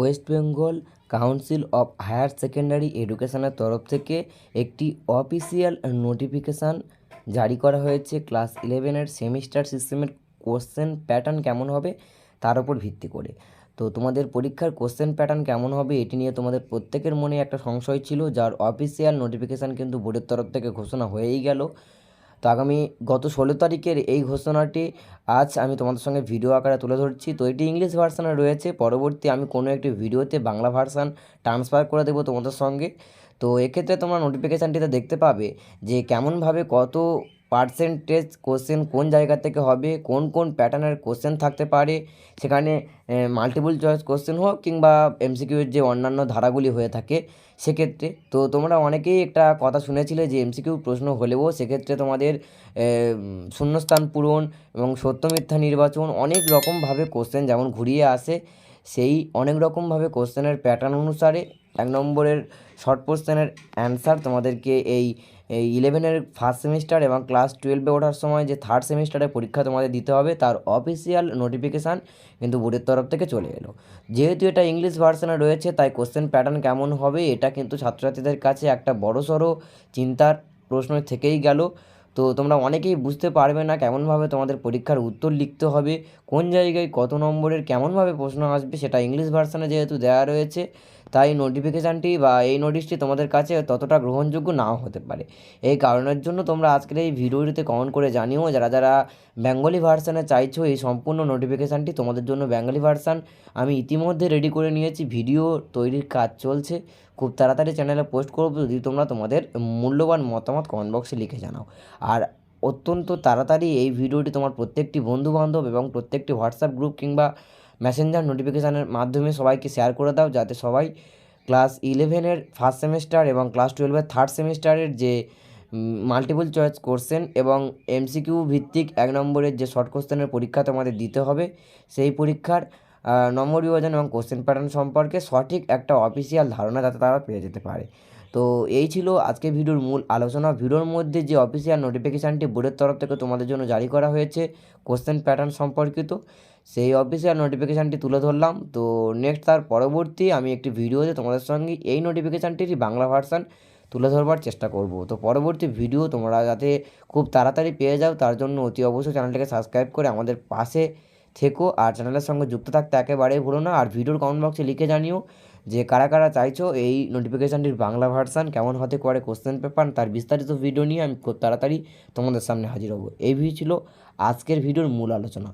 West Bengal council of higher secondary এডুকেশনের তরফ থেকে একটি অফিসিয়াল নোটিফিকেশান জারি করা হয়েছে। ক্লাস ইলেভেনের সেমিস্টার সিস্টেমের কোশ্চেন প্যাটার্ন কেমন হবে তার উপর ভিত্তি করে। তো তোমাদের পরীক্ষার কোশ্চেন প্যাটার্ন কেমন হবে এটি নিয়ে তোমাদের প্রত্যেকের মনে একটা সংশয় ছিল, যার অফিসিয়াল নোটিফিকেশান কিন্তু বোর্ডের তরফ থেকে ঘোষণা হয়েই গেল। তো আগামী গত ষোলো তারিখের এই ঘোষণাটি আজ আমি তোমাদের সঙ্গে ভিডিও আকারে তুলে ধরছি। তো এটি ইংলিশ ভার্সানে রয়েছে। পরবর্তী আমি কোনো একটি ভিডিওতে বাংলা ভার্সান ট্রান্সফার করে দেবো তোমাদের সঙ্গে। তো এক্ষেত্রে তোমরা নোটিফিকেশানটিতে দেখতে পাবে যে কেমনভাবে কত পার্সেন্টেজ কোশ্চেন কোন জায়গা থেকে হবে, কোন কোন প্যাটার্নের কোশ্চেন থাকতে পারে, সেখানে মাল্টিপল চয়েস কোশ্চেন হোক কিংবা এমসিকিউর যে অন্যান্য ধারাগুলি হয়ে থাকে, সেক্ষেত্রে, তো তোমরা অনেকেই একটা কথা শুনেছিলে যে এমসিকিউ প্রশ্ন হলেও সেক্ষেত্রে তোমাদের শূন্যস্থান পূরণ এবং সত্য মিথ্যা নির্বাচন অনেক রকমভাবে কোশ্চেন যেমন ঘুরিয়ে আসে সেই অনেক রকমভাবে কোশ্চেনের প্যাটার্ন অনুসারে এক নম্বরের শর্ট কোশ্চেনের অ্যান্সার তোমাদেরকে এই এই ইলেভেনের ফার্স্ট সেমিস্টার এবং ক্লাস টুয়েলভে ওঠার সময় যে থার্ড সেমিস্টারের পরীক্ষা তোমাদের দিতে হবে তার অফিসিয়াল নোটিফিকেশান কিন্তু বোর্ডের তরফ থেকে চলে এলো। যেহেতু এটা ইংলিশ ভার্সনে রয়েছে, তাই কোশ্চেন প্যাটার্ন কেমন হবে এটা কিন্তু ছাত্রছাত্রীদের কাছে একটা বড়সড় চিন্তার প্রশ্ন থেকেই গেল। তো তোমরা অনেকেই বুঝতে পারবে না কেমনভাবে তোমাদের পরীক্ষার উত্তর লিখতে হবে, কোন জায়গায় কত নম্বরের কেমনভাবে প্রশ্ন আসবে সেটা ইংলিশ ভার্সানে যেহেতু দেওয়া রয়েছে। তাই নোটিফিকেশানটি বা এই নোটিশটি তোমাদের কাছে ততটা গ্রহণযোগ্য নাও হতে পারে। এই কারণের জন্য তোমরা আজকের এই ভিডিওটিতে কমেন্ট করে জানিও, যারা যারা বেঙ্গলি ভার্সানে চাইছো এই সম্পূর্ণ নোটিফিকেশানটি তোমাদের জন্য বেঙ্গলি ভার্সান আমি ইতিমধ্যে রেডি করে নিয়েছি ভিডিও তৈরির কাজ চলছে। খুব তাড়াতাড়ি চ্যানেলে পোস্ট করব, যদি তোমরা তোমাদের মূল্যবান মতামত কমেন্ট বক্সে লিখে জানাও। আর অত্যন্ত তাড়াতাড়ি এই ভিডিওটি তোমার প্রত্যেকটি বন্ধুবান্ধব এবং প্রত্যেকটি হোয়াটসঅ্যাপ গ্রুপ কিংবা মেসেঞ্জার নোটিফিকেশানের মাধ্যমে সবাইকে শেয়ার করে দাও, যাতে সবাই ক্লাস ইলেভেনের ফার্স্ট সেমিস্টার এবং ক্লাস টুয়েলভের থার্ড সেমিস্টারের যে মাল্টিপল চয়েস কোশ্চেন এবং এমসিকিউ ভিত্তিক এক নম্বরের যে শর্ট কোশ্চেনের পরীক্ষা তোমাদের দিতে হবে, সেই পরীক্ষার নম্বর বিভাজন এবং কোশ্চেন প্যাটার্ন সম্পর্কে সঠিক একটা অফিসিয়াল ধারণা যাতে তারা পেয়ে যেতে পারে। তো এই ছিল আজকে ভিডিওর মূল আলোচনা। ভিডিওর মধ্যে যে অফিসিয়াল নোটিফিকেশানটি বোর্ডের তরফ থেকে তোমাদের জন্য জারি করা হয়েছে কোশ্চেন প্যাটার্ন সম্পর্কিত, সেই অফিসিয়াল নোটিফিকেশানটি তুলে ধরলাম। তো নেক্সট তার পরবর্তী আমি একটি ভিডিওতে তোমাদের সঙ্গে এই নোটিফিকেশানটিরই বাংলা ভার্সান তুলে ধরবার চেষ্টা করব। তো পরবর্তী ভিডিও তোমরা যাতে খুব তাড়াতাড়ি পেয়ে যাও, তার জন্য অতি অবশ্যই চ্যানেলটাকে সাবস্ক্রাইব করে আমাদের পাশে থেকো। আর চ্যানেলের সঙ্গে যুক্ত থাকতে একেবারেই ভুলো না। আর ভিডিওর কমেন্ট বক্সে লিখে জানিও। যে কারা কারা চাইছো, এই নোটিফিকেশানটির বাংলা ভার্সান কেমন হতে পারে কোশ্চেন পেপার তার বিস্তারিত ভিডিও নিয়ে আমি খুব তাড়াতাড়ি তোমাদের সামনে হাজির হব। এই ভিডিও ছিল আজকের ভিডিওর মূল আলোচনা।